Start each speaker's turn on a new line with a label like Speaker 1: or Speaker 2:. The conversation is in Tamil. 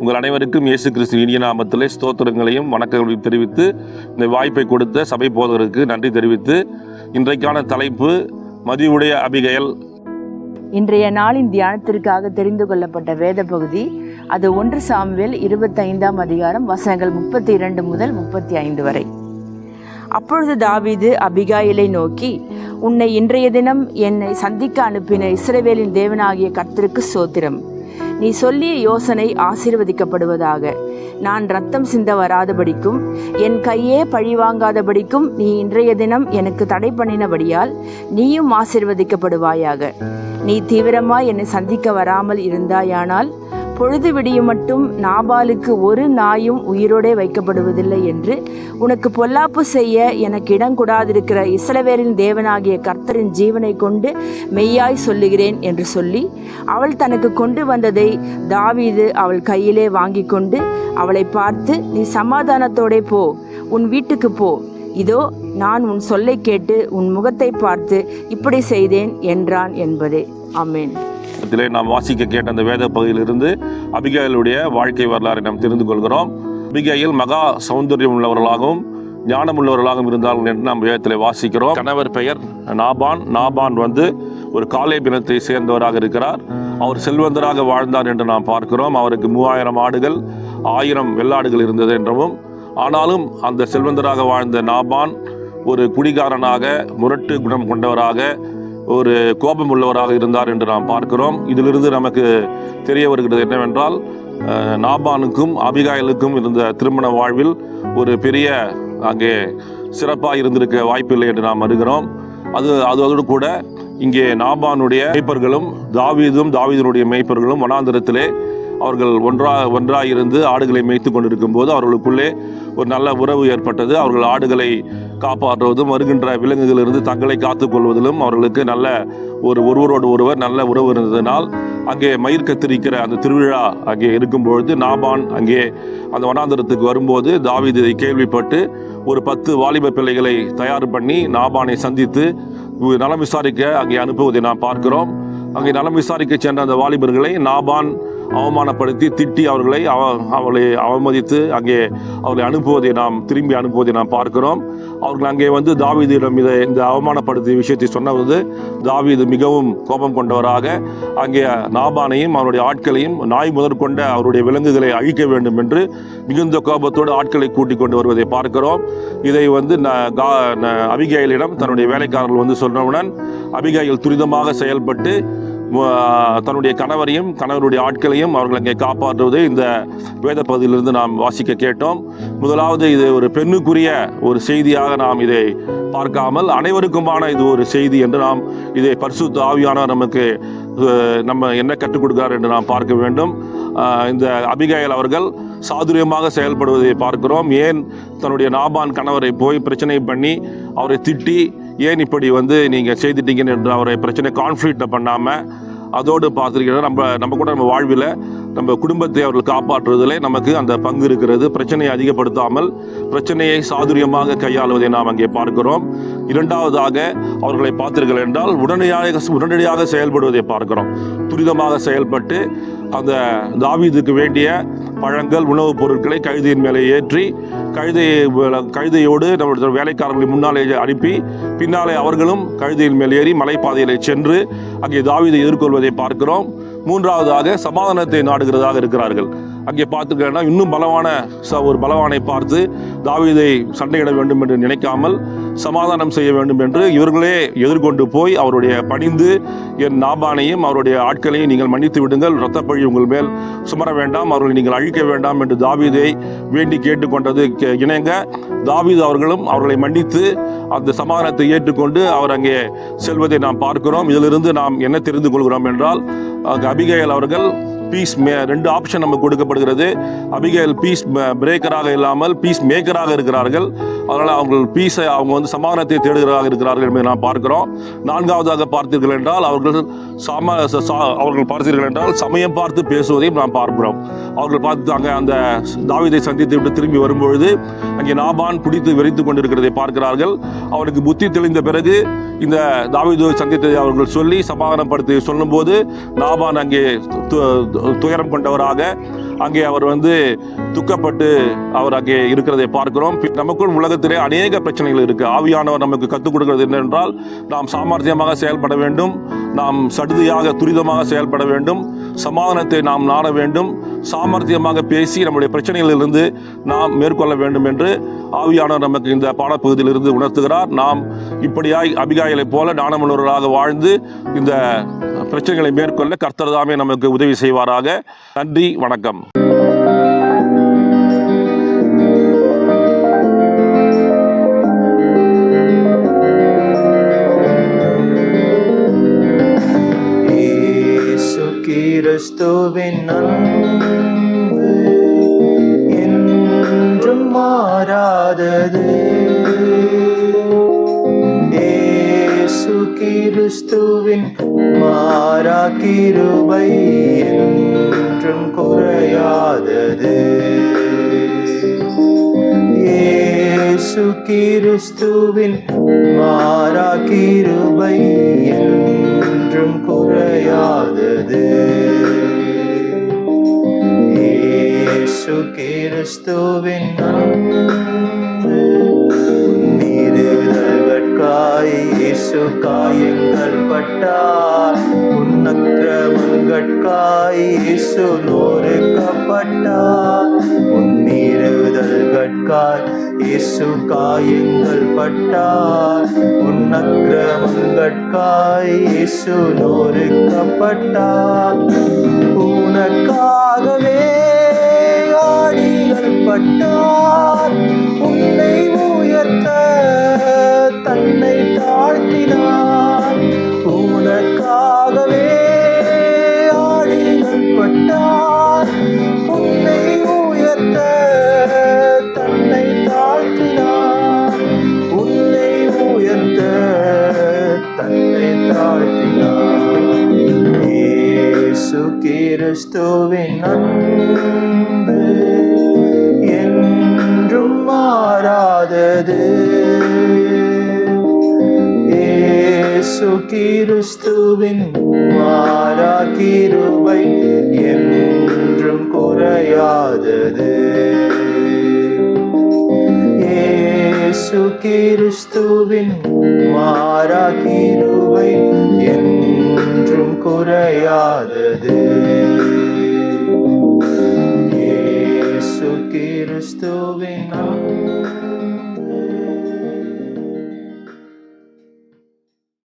Speaker 1: உங்கள் அனைவருக்கும் இயேசு கிறிஸ்து இனிய நாமத்திலே ஸ்தோத்திரங்களையும் வணக்கங்களையும் தெரிவித்து இந்த வாய்ப்பை கொடுத்த சபை போதகருக்கு நன்றி தெரிவித்து இன்றைக்கான தலைப்பு மதியுடைய அபிகையல்
Speaker 2: இன்றைய நாளின் தியானத்திற்காக தெரிந்து கொள்ளப்பட்ட வேத பகுதி அது ஒன்று சாமுவேல் இருபத்தைந்தாம் அதிகாரம் வசனங்கள் முப்பத்தி இரண்டு முதல் முப்பத்தி ஐந்து வரை. அப்பொழுது தாவீது அபிகாயிலை நோக்கி உன்னை இன்றைய தினம் என்னை சந்திக்க அனுப்பின இஸ்ரவேலின் தேவனாகிய கர்த்தருக்கு சோத்திரம். நீ சொல்லிய யோசனை ஆசீர்வதிக்கப்படுவதாக. நான் ரத்தம் சிந்த வராதபடிக்கும் என் கையே பழிவாங்காதபடிக்கும் நீ இன்றைய தினம் எனக்கு தடை பண்ணினபடியால் நீயும் ஆசீர்வதிக்கப்படுவாயாக. நீ தீவிரமாய் என்னை சந்திக்க வராமல் இருந்தாயானால் பொழுது விடியும் மட்டும் நாபாலுக்கு ஒரு நாயும் உயிரோடே வைக்கப்படுவதில்லை என்று உனக்கு பொல்லாப்பு செய்ய எனக்கு இடம் கூடாதிருக்கிற இஸ்ரவேலின் தேவனாகிய கர்த்தரின் ஜீவனை கொண்டு மெய்யாய் சொல்லுகிறேன் என்று சொல்லி அவள் தனக்கு கொண்டு வந்ததை தாவீது அவள் கையிலே வாங்கி கொண்டு அவளை பார்த்து நீ சமாதானத்தோடே போ உன் வீட்டுக்கு போ. இதோ நான் உன் சொல்லை கேட்டு உன் முகத்தை பார்த்து இப்படி செய்தேன் என்றான் என்பதே. ஆமென்.
Speaker 1: இதிலே நாம் வாசிக்க கேட்ட அந்த வேத பகுதியிலிருந்து அபிகாயிலுடைய வாழ்க்கை வரலாறை நாம் தெரிந்து கொள்கிறோம். அபிகாயில் மகா சௌந்தரியம் உள்ளவர்களாகவும் ஞானம் உள்ளவர்களாகவும் இருந்தார்கள் என்று நாம் வேதத்தில் வாசிக்கிறோம். கணவர் பெயர் நாபான். நாபான் வந்து ஒரு காலை பினத்தை சேர்ந்தவராக இருக்கிறார். அவர் செல்வந்தராக வாழ்ந்தார் என்று நாம் பார்க்கிறோம். அவருக்கு மூவாயிரம் ஆடுகள் ஆயிரம் வெள்ளாடுகள் இருந்தது என்றவும் ஆனாலும் அந்த செல்வந்தராக வாழ்ந்த நாபான் ஒரு குடிகாரனாக முரட்டு குணம் கொண்டவராக ஒரு கோபம் உள்ளவராக இருந்தார் என்று நாம் பார்க்கிறோம். இதிலிருந்து நமக்கு தெரிய வருகிறது என்னவென்றால் நாபானுக்கும் அபிகாயலுக்கும் இருந்த திருமண வாழ்வில் ஒரு பெரிய அங்கே சிறப்பாக இருந்திருக்க வாய்ப்பில்லை என்று நாம் அறிகிறோம். அது அதோடு கூட இங்கே நாபானுடைய மேய்ப்பர்களும் தாவீதும் தாவீதனுடைய மேய்ப்பர்களும் வனாந்திரத்திலே அவர்கள் ஒன்றா ஒன்றாக இருந்து ஆடுகளை மேய்த்து கொண்டிருக்கும் போது அவர்களுக்குள்ளே ஒரு நல்ல உறவு ஏற்பட்டது. அவர்கள் ஆடுகளை காப்பாற்றுவதும் வருகின்ற விலங்குகளிலிருந்து தங்களை காத்துக்கொள்வதிலும் அவர்களுக்கு நல்ல ஒரு ஒருவரோடு ஒருவர் நல்ல உறவு இருந்ததினால் அங்கே மயிர் கத்திரிக்கிற அந்த திருவிழா அங்கே இருக்கும்பொழுது நாபான் அங்கே அந்த வனாந்தரத்துக்கு வரும்போது தாவீது இதை கேள்விப்பட்டு ஒரு பத்து வாலிப பிள்ளைகளை தயார் பண்ணி நாபானை சந்தித்து நலம் விசாரிக்க அங்கே அனுப்புவதை நாம் பார்க்கிறோம். அங்கே நலம் விசாரிக்க சென்ற அந்த வாலிபர்களை நாபான் அவமானப்படுத்தி திட்டி அவர்களை அவ அவளை அவமதித்து அங்கே அவர்களை அனுப்புவதை நாம் திரும்பி அனுப்புவதை நாம் பார்க்கிறோம். அவர்கள் அங்கே வந்து தாவீதிடம் இதை இந்த அவமானப்படுத்திய விஷயத்தை சொன்னபோது தாவீது மிகவும் கோபம் கொண்டவராக அங்கே நாபானையும் அவருடைய ஆட்களையும் நாய் முதற்கொண்ட அவருடைய விலங்குகளை அழிக்க வேண்டும் என்று மிகுந்த கோபத்தோடு ஆட்களை கூட்டிக் கொண்டு வருவதை பார்க்கிறோம். இதை வந்து ந- கா- ந- அபிகாயிலிடம் தன்னுடைய வேலைக்காரர்கள் வந்து சொன்னவுடன் அபிகாயில் துரிதமாக செயல்பட்டு தன்னுடைய கணவரையும் கணவருடைய ஆட்களையும் அவர்கள் அங்கே காப்பாற்றுவதை இந்த வேத பகுதியிலிருந்து நாம் வாசிக்க கேட்டோம். முதலாவது இது ஒரு பெண்ணுக்குரிய ஒரு செய்தியாக நாம் இதை பார்க்காமல் அனைவருக்குமான இது ஒரு செய்தி என்று நாம் இதை பரிசுத்த ஆவியானவர் நமக்கு நம்ம என்ன கற்றுக் கொடுக்கிறார் என்று நாம் பார்க்க வேண்டும். இந்த அபிகாயல் அவர்கள் சாதுரியமாக செயல்படுவதை பார்க்கிறோம். ஏன் தன்னுடைய நாபான் கணவரை போய் பிரச்சனை பண்ணி அவரை திட்டி ஏன் இப்படி வந்து நீங்கள் செய்துட்டீங்கன்னு என்று அவரை பிரச்சனை கான்ஃப்ளிக்ட்டை பண்ணாமல் அதோடு பார்த்துருக்கீங்கன்னா நம்ம நம்ம கூட நம்ம வாழ்வில் நம்ம குடும்பத்தை அவர்கள் காப்பாற்றுவதில் நமக்கு அந்த பங்கு இருக்கிறது. பிரச்சனையை அதிகப்படுத்தாமல் பிரச்சனையை சாதுரியமாக கையாளுவதை நாம் அங்கே பார்க்கிறோம். இரண்டாவதாக அவர்களை பார்த்தீர்கள் என்றால் உடனடியாக உடனடியாக செயல்படுவதை பார்க்கிறோம். துரிதமாக செயல்பட்டு அந்த தாவீதுக்கு வேண்டிய பழங்கள் உணவுப் பொருட்களை கைதியின் மேலே ஏற்றி கழுதை கழுதையோடு நம்முடைய வேலைக்காரர்களை முன்னாலே அனுப்பி பின்னாலே அவர்களும் கழுதையின் மேல் ஏறி மலைப்பாதையிலே சென்று அங்கே தாவிதை எதிர்கொள்வதை பார்க்கிறோம். மூன்றாவதாக சமாதானத்தை நாடுகிறதாக இருக்கிறார்கள். அங்கே பார்த்துக்கிறேன்னா இன்னும் பலவான ச- ஒரு பலவானை பார்த்து தாவிதை சண்டையிட வேண்டும் என்று நினைக்காமல் சமாதானம் செய்ய வேண்டும் என்று இவர்களே எதிர்கொண்டு போய் அவருடைய பணிந்து என் நாபானையும் அவருடைய ஆட்களையும் நீங்கள் மன்னித்து விடுங்கள். இரத்தப்பழி உங்கள் மேல் சுமர வேண்டாம். அவர்களை நீங்கள் அழிக்க வேண்டாம் என்று தாவீதை வேண்டி கேட்டுக்கொண்டது கே- இணங்க தாவீது அவர்களும் அவர்களை மன்னித்து அந்த சமாதானத்தை ஏற்றுக்கொண்டு அவர் அங்கே செல்வதை நாம் பார்க்கிறோம். இதிலிருந்து நாம் என்ன தெரிந்து கொள்கிறோம் என்றால் அங்கே அபிகேல் அவர்கள் பீஸ் மே ரெண்டு ஆப்ஷன் நமக்கு கொடுக்கப்படுகிறது. அபிகேல் பீஸ் பிரேக்கராக இல்லாமல் பீஸ் மேக்கராக இருக்கிறார்கள். அதனால் அவங்க பீஸை அவங்க வந்து சமாதானத்தை தேடுகிறதாக இருக்கிறார்கள் என்பதை நாம் பார்க்கிறோம். நான்காவதாக பார்த்தீர்கள் என்றால் அவர்கள் சம சா- அவர்கள் பார்த்தீர்கள் என்றால் சமயம் பார்த்து பேசுவதையும் நாம் பார்க்கிறோம். அவர்கள் பார்த்து அங்கே அந்த தாவிதை சந்தித்து விட்டு திரும்பி வரும்பொழுது அங்கே நாபான் குடித்து வெறித்து கொண்டிருக்கிறதை பார்க்கிறார்கள். அவருக்கு புத்தி தெளிந்த பிறகு இந்த தாவிதோ சந்தித்ததை அவர்கள் சொல்லி சமாதானப்படுத்தி சொல்லும்போது நாபான் அங்கே துயரம் கொண்டவராக அங்கே அவர் வந்து துக்கப்பட்டு அவர் அங்கே இருக்கிறதை பார்க்கிறோம். பி- நமக்குள் உலகத்திலே அநேக பிரச்சனைகள் இருக்கு. ஆவியானவர் நமக்கு கற்றுக் கொடுக்கிறது என்னென்றால் நாம் சாமர்த்தியமாக செயல்பட வேண்டும். நாம் சடுதியாக துரிதமாக செயல்பட வேண்டும். சமாதானத்தை நாம் நாட வேண்டும். சாமர்த்தியமாக பேசி நம்முடைய பிரச்சனைகளிலிருந்து நாம் மேற்கொள்ள வேண்டும் என்று ஆவியானவர் நமக்கு இந்த பாடப்பகுதியிலிருந்து உணர்த்துகிறார். நாம் இப்படியாய் அபிகாயலை போல ஞானமுள்ளவர்களாக வாழ்ந்து இந்த பிரச்சனைகளை மேற்கொள்ள கர்த்தர் தாமே நமக்கு உதவி செய்வாராக. நன்றி வணக்கம்.
Speaker 3: இயேசு கிறிஸ்துவின் அன்பு என்றும் மாறாதது. கிறிஸ்துவின் மாறா கிருபை என்றும் குறையாதது. இயேசு கிறிஸ்துவின் மாறா கிருபை என்றும் குறையாதது. இயேசு கிறிஸ்துவின் காயங்கள் பட்டார் உன்னக்கிரமங்கட்காய் இயேசு நோருக்கப்பட்டார் உன்னீருதல்கட்காய் இயேசு காயங்கள் பட்டார் உன்னக்கிரமங்கட்காய் இயேசு நோருக்கப்பட்டார் உனக்காகவே ஆடிகள் பட்டார் உன்னை உயர்த்த தன்னை இயேசு கிறிஸ்துவின் அன்பு என்றும் மாறாதது இயேசு கிறிஸ்துவின் மாறா கிருபை என்றும் குறையாதது. இயேசு கிறிஸ்துவின் மாறா கிருவை என்றும் குறையாதது. இயேசு கிறிஸ்துவின்